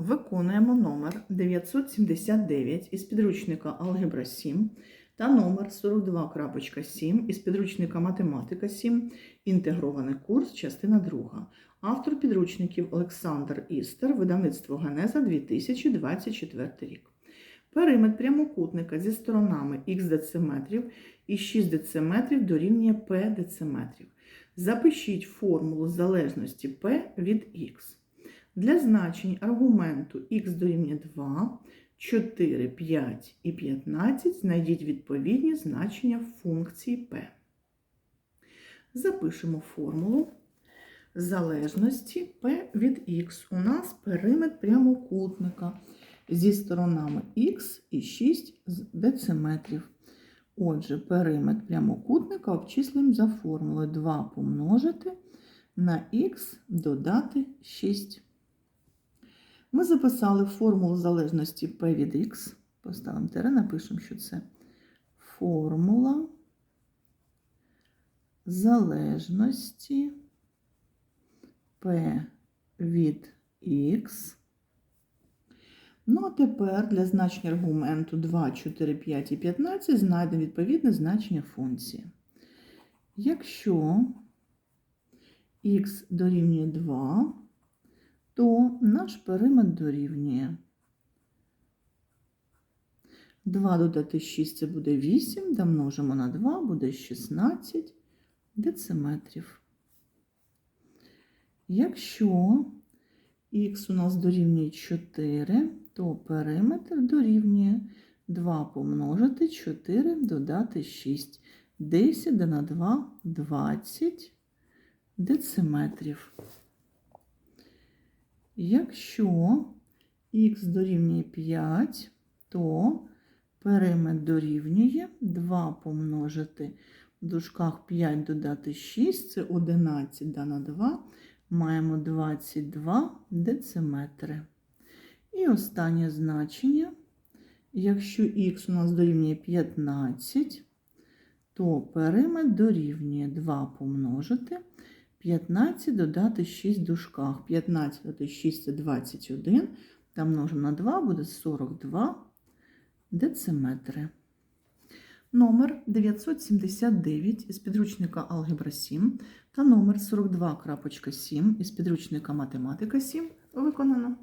Виконуємо номер 979 із підручника Алгебра 7 та номер 42.7 із підручника Математика 7, інтегрований курс, частина 2. Автор підручників Олександр Істер, видавництво Генеза 2024 рік. Периметр прямокутника зі сторонами х дециметрів і 6 дециметрів дорівнює p дециметрів. Запишіть формулу залежності p від х. Для значень аргументу х дорівнює 2, 4, 5 і 15 знайдіть відповідні значення функції p. Запишемо формулу залежності p від х. У нас периметр прямокутника зі сторонами х і 6 дециметрів. Отже, периметр прямокутника обчислюємо за формулою 2 помножити на х додати 6. Ми записали формулу залежності p від х. Поставимо тире, напишемо, що це формула залежності p від х. Ну, а тепер для значення аргументу 2, 4, 5 і 15 знайдемо відповідне значення функції. Якщо х дорівнює 2, то наш периметр дорівнює 2 додати 6 це буде 8, домножимо на 2, буде 16 дециметрів. Якщо х у нас дорівнює 4, то периметр дорівнює 2 помножити 4 додати 6. 10 на 2 20 дециметрів. Якщо х дорівнює 5, то периметр дорівнює 2 помножити в дужках 5 додати 6, це 11 да на 2, маємо 22 дециметри. І останнє значення, якщо х у нас дорівнює 15, то периметр дорівнює 2 помножити 15 додати 6 в дужках. 15 додати 6 це 21, там множимо на 2 буде 42 дециметри. Номер 979 із підручника Алгебра 7 та номер 42.7 із підручника Математика 7 виконано.